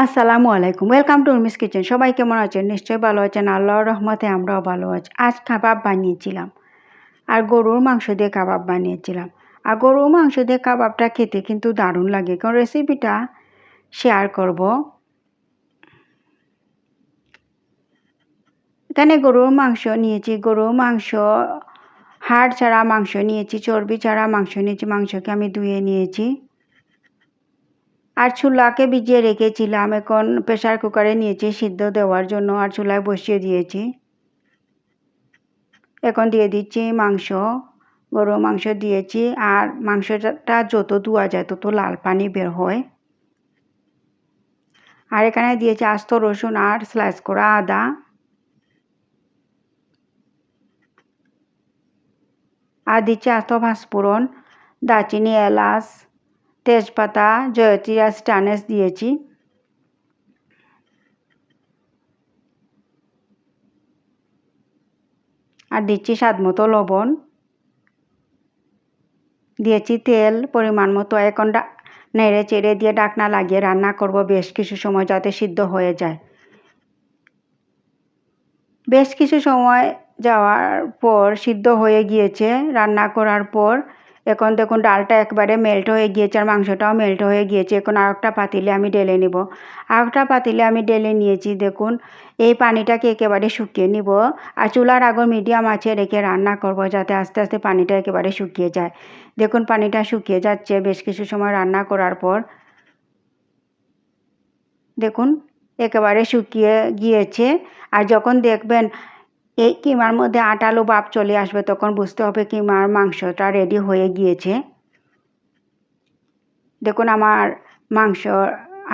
আসসালামু আলাইকুম। Welcome to Urmi's kitchen সবাই কেমন আছেন? নিশ্চয়ই ভালো আছেন। আল্লাহর রহমতে আমরাও ভালো আছি। আজ কাবাব বানিয়েছিলাম। আর গরুর মাংস দিয়ে কাবাব বানিয়েছিলাম। আর গরুর মাংস দিয়ে কাবাবটা খেতে কিন্তু দারুণ লাগে। কারণ রেসিপিটা শেয়ার করব। এখানে গরুর মাংস নিয়েছি। গরুর মাংস, হাড় ছাড়া মাংস নিয়েছি। চর্বি ছাড়া মাংস নিয়েছি। মাংসকে আমি ধুয়ে নিয়েছি। আর চুলাকে ভিজিয়ে রেখেছিলাম। এখন প্রেশার কুকারে নিয়েছি, সিদ্ধ দেওয়ার জন্য আর চুলায় বসিয়ে দিয়েছি। এখন দিয়ে দিচ্ছি মাংস গরু মাংস দিয়েছি। আর মাংসটা যত ধোয়া যায় তত লাল পানি বের হয়। আর এখানে দিয়েছি আস্ত রসুন আর স্লাইস করা আদা। আর দিচ্ছি আস্ত ভাসপুরন দারচিনি, এলাচ। তেজপাতা জয়তিরা স্টানেস দিয়েছি। আর দিচ্ছি স্বাদ মতো লবণ। দিয়েছি তেল, পরিমাণ মতো। এখন নেড়ে চেড়ে দিয়ে ডাকনা লাগিয়ে রান্না করব বেশ কিছু সময় যাতে সিদ্ধ হয়ে যায়। বেশ কিছু সময় যাওয়ার পর, সিদ্ধ হয়ে গিয়েছে। রান্না করার পর এখন দেখুন ডালটা একবারে মেল্ট হয়ে গিয়েছে আর মাংসটাও মেল্ট হয়ে গিয়েছে। এখন আর একটা পাতিলে আমি ডেলে নিব। আর একটা পাতিলে আমি ডেলে নিয়েছি, দেখুন। এই পানিটাকে একেবারে শুকিয়ে নিব। আর চুলার আগুন মিডিয়াম আছে, রেখে রান্না করব যাতে আস্তে আস্তে পানিটা একেবারে শুকিয়ে যায়। দেখুন পানিটা শুকিয়ে যাচ্ছে বেশ কিছু সময় রান্না করার পর। দেখুন, একেবারে শুকিয়ে গিয়েছে। আর যখন দেখবেন এই কিমার মধ্যে আটালো বাপ চলে আসবে, তখন বুঝতে হবে কিমার মাংসটা রেডি হয়ে গিয়েছে। দেখুন আমার মাংস,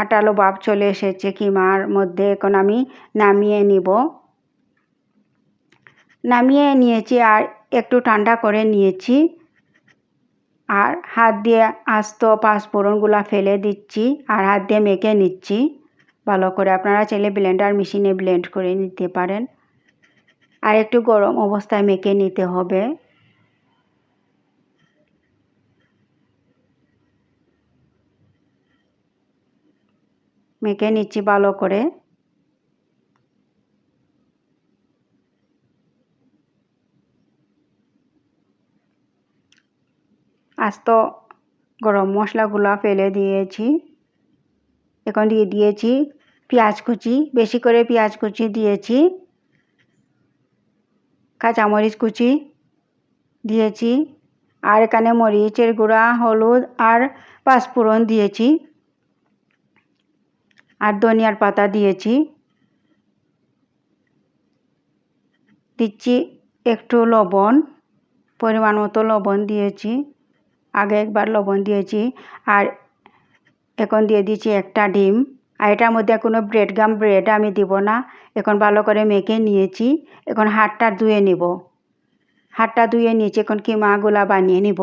আটালো বাপ চলে এসেছে কিমার মধ্যে, এখন আমি নামিয়ে নিব। নামিয়ে নিয়েছি আর একটু ঠান্ডা করে নিয়েছি। আর হাত দিয়ে আস্ত পাঁচফোড়নগুলো ফেলে দিচ্ছি আর হাত দিয়ে মেখে নিচ্ছি। ভালো করে আপনারা চাইলে ব্লেন্ডার মেশিনে ব্লেন্ড করে নিতে পারেন। আর একটু গরম অবস্থায় মেখে নিতে হবে। মেখে নিচ্ছি ভালো করে। আস্ত গরম মশলাগুলো ফেলে দিয়েছি। এখন দিয়ে দিয়েছি পেঁয়াজ কুচি, বেশি করে পেঁয়াজ কুচি দিয়েছি। কাঁচামরিচ কুচি দিয়েছি, আর এখানে মরিচের গুঁড়া, হলুদ আর পাঁচফোড়ন দিয়েছি, আর ধনিয়ার পাতা দিয়েছি। দিচ্ছি একটু লবণ, পরিমাণ মতো লবণ দিয়েছি, আগে একবার লবণ দিয়েছি, আর এখন দিয়ে দিচ্ছি একটা ডিম। আর এটার মধ্যে কোনো ব্রেড গাম ব্রেড আমি দিব না। এখন ভালো করে মেখে নিয়েছি। এখন হাতটা ধুয়ে নিব। হাতটা ধুয়ে নিয়েছি। এখন কি কিমাগুলা বানিয়ে নিব।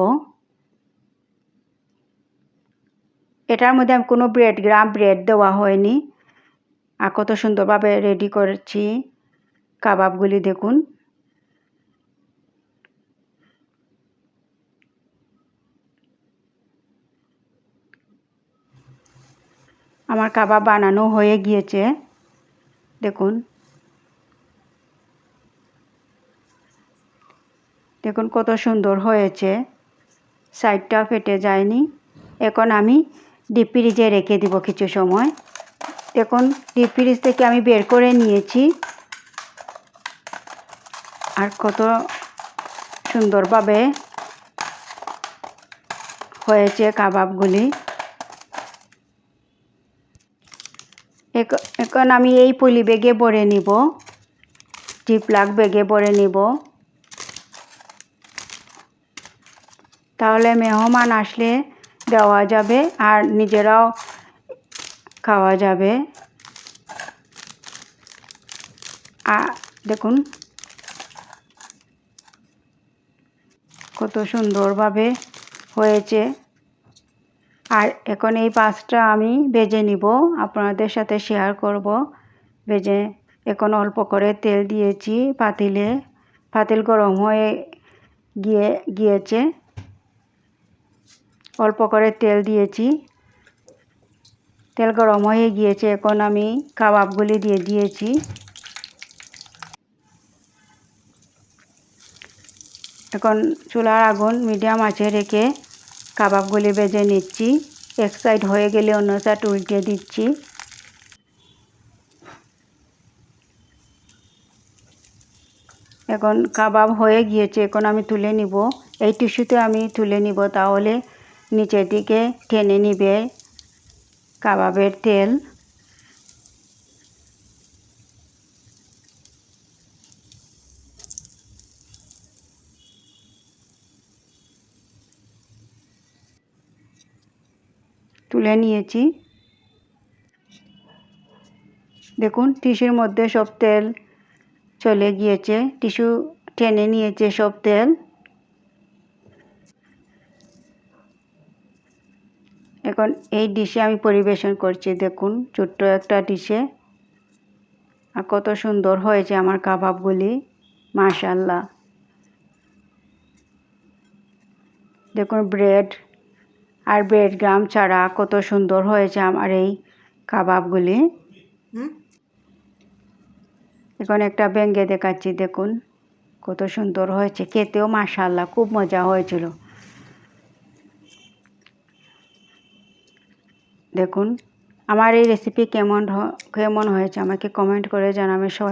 এটার মধ্যে আমি কোনো ব্রেড গ্রাম ব্রেড দেওয়া হয়নি। আর কত সুন্দরভাবে রেডি করেছি। কাবাবগুলি দেখুন। আমার কাবাব বানানো হয়ে গিয়েছে। দেখুন। দেখুন কত সুন্দর হয়েছে। সাইডটা ফেটে যায়নি। এখন আমি ডিপ ফ্রিজে রেখে দিব কিছু সময়। দেখুন, ডিপ ফ্রিজ থেকে আমি বের করে নিয়েছি। আর কত সুন্দরভাবে হয়েছে কাবাবগুলি। এখন আমি এই পলি বেগে ভরে নিব। টিপলাক বেগে ভরে নিব। তাহলে মেহমান আসলে দেওয়া যাবে আর নিজেরাও খাওয়া যাবে। আর দেখুন। কত সুন্দরভাবে হয়েছে। আর এখন এই পাঁচটা আমি ভেজে নিব। আপনাদের সাথে শেয়ার করব। ভেজে এখন অল্প করে তেল দিয়েছি পাতিলে। পাতিল গরম হয়ে গিয়ে, গিয়েছে। অল্প করে তেল দিয়েছি। তেল গরম হয়ে গিয়েছে। এখন আমি কাবাবগুলি দিয়ে দিয়েছি। এখন চুলার আগুন মিডিয়াম আছে রেখে কাবাবগুলি ভেজে নিচ্ছি। এক সাইড হয়ে গেলে অন্য সাইড উল্টে দিচ্ছি। এখন কাবাব হয়ে গিয়েছে, এখন আমি তুলে নিব। এই টিস্যুতে আমি তুলে নিব, তাহলে নিচের দিকে টেনে নিবে কাবাবের তেল। তুলে নিয়েছি। দেখুন, টিস্যুর মধ্যে সব তেল চলে গিয়েছে। টিস্যু টেনে নিয়েছে সব তেল। এখন এই ডিশে আমি পরিবেশন করছি। দেখুন, ছোট্ট একটা ডিশে। আর কত সুন্দর হয়েছে আমার কাবাবগুলি। মাশাল্লাহ দেখুন, ব্রেড আর ব্রেড গ্রাম ছাড়া কত সুন্দর হয়েছে আমার এই কাবাবগুলি। এখন একটা ব্যাঙ্গে দেখাচ্ছি দেখুন কত সুন্দর হয়েছে খেতেও মাশাল্লাহ খুব মজা হয়েছিল। দেখুন আমার এই রেসিপি কেমন কেমন হয়েছে আমাকে কমেন্ট করে জানাবে সবাই।